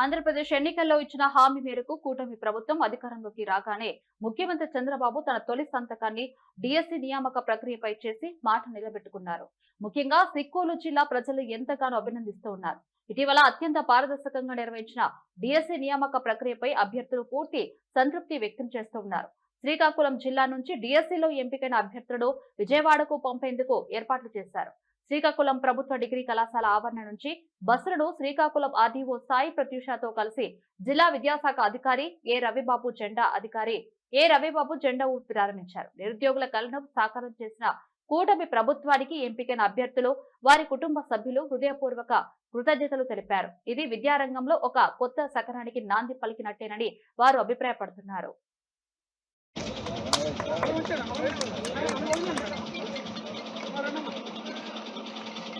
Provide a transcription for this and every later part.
ఆంధ్రప్రదేశ్ ఎన్నికల్లో ఇచ్చిన హామీ మేరకు కూటమి ప్రభుత్వం అధికారంలోకి రాగానే ముఖ్యమంత్రి చంద్రబాబు తన తొలి సంతకాన్ని డిఎస్సి నియామక ప్రక్రియపై చేసి మాట నిలబెట్టుకున్నారు. ముఖ్యంగా సిక్కోలు జిల్లా ప్రజలు ఎంతగానో అభినందిస్తూ ఉన్నారు. ఇటీవల అత్యంత పారదర్శకంగా నిర్వహించిన డిఎస్సి నియామక ప్రక్రియపై అభ్యర్థులు పూర్తి సంతృప్తి వ్యక్తం చేస్తూ ఉన్నారు. శ్రీకాకుళం జిల్లా నుంచి డిఎస్సిలో ఎంపికైన అభ్యర్థులను విజయవాడకు పంపేందుకు ఏర్పాట్లు చేశారు. శ్రీకాకుళం ప్రభుత్వ డిగ్రీ కళాశాల ఆవరణ నుంచి బస్సులను శ్రీకాకుళం ఆర్డీఓ సాయి ప్రత్యూషతో కలిసి జిల్లా విద్యాశాఖ అధికారి ఏ రవిబాబు జెండా అధికారి ఏ రవిబాబు జెండా ఊపి ప్రారంభించారు. నిరుద్యోగుల కలను సాకారం చేసిన కూటమి ప్రభుత్వానికి ఎంపికైన అభ్యర్థులు వారి కుటుంబ సభ్యులు హృదయపూర్వక కృతజ్ఞతలు తెలిపారు. ఇది విద్యారంగంలో ఒక కొత్త శకరానికి నాంది పలికినట్టేనని వారు అభిప్రాయపడుతున్నారు.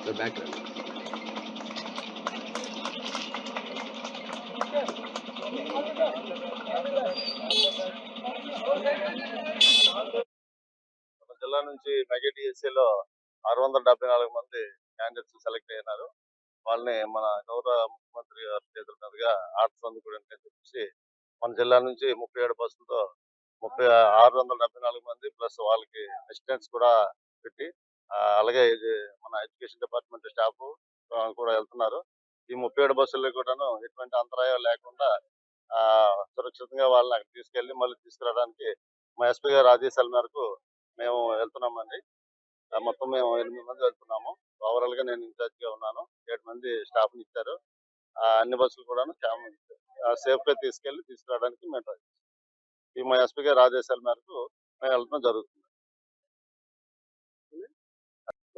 The background. జిల్లా నుంచి మెగా డిఎస్సీలో ఆరు వందల డెబ్బై నాలుగు మంది క్యాండిడేట్స్ సెలెక్ట్ అయినారు వాళ్ళని మన గౌరవ ముఖ్యమంత్రి గారి చేతుల మీదుగా ఆర్ట్స్ అందుకోవడానికి అని చెప్పేసి మన జిల్లా నుంచి ముప్పై ఏడు బస్సులతో ముప్పై ఆరు వందల డెబ్బై నాలుగు మంది ప్లస్ వాళ్ళకి అసిస్టెంట్స్ కూడా పెట్టి అలాగే ఇది మన ఎడ్యుకేషన్ డిపార్ట్మెంట్ స్టాఫ్ కూడా వెళ్తున్నారు. ఈ ముప్పై ఏడు బస్సుల్లో కూడాను ఎటువంటి అంతరాయం లేకుండా ఆ, సురక్షితంగా వాళ్ళని అక్కడ తీసుకెళ్ళి మళ్ళీ తీసుకురావడానికి మా ఎస్పీ గారి ఆదేశాల మేరకు మేము వెళ్తున్నామండి. మొత్తం మేము ఎనిమిది మంది వెళ్తున్నాము. ఓవరాల్గా నేను ఇన్ఛార్జ్గా ఉన్నాను. ఏడు మంది స్టాఫ్ని ఇచ్చారు అన్ని బస్సులు కూడా సేఫ్గా తీసుకెళ్ళి తీసుకురావడానికి మేము ట్రై ఈ మా ఎస్పీ గారి ఆదేశాల మేరకు మేము వెళ్ళడం జరుగుతుంది.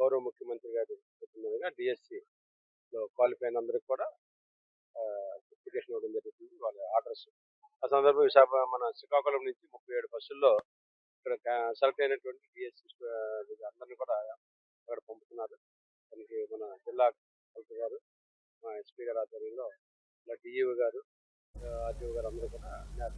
గౌరవ ముఖ్యమంత్రి గారు చెప్పినట్టుగా డిఎస్సి లో క్వాలిఫై అయిన అందరికి కూడా అప్లికేషన్ ఇవ్వడం జరుగుతుంది. వాళ్ళ ఆర్డర్స్ ఆ సందర్భంగా విశాఖ మన శ్రీకాకుళం నుంచి ముప్పై ఏడు బస్సుల్లో ఇక్కడ సెలెక్ట్ అయినటువంటి డిఎస్సి అందరినీ కూడా అక్కడ పంపుతున్నారు. దానికి మన జిల్లా కలెక్టర్ గారు మా ఎస్పీ గారు ఆధ్వర్యంలో ఇలా డిఈఓ గారు ఆర్టీఓ గారు అందరూ కూడా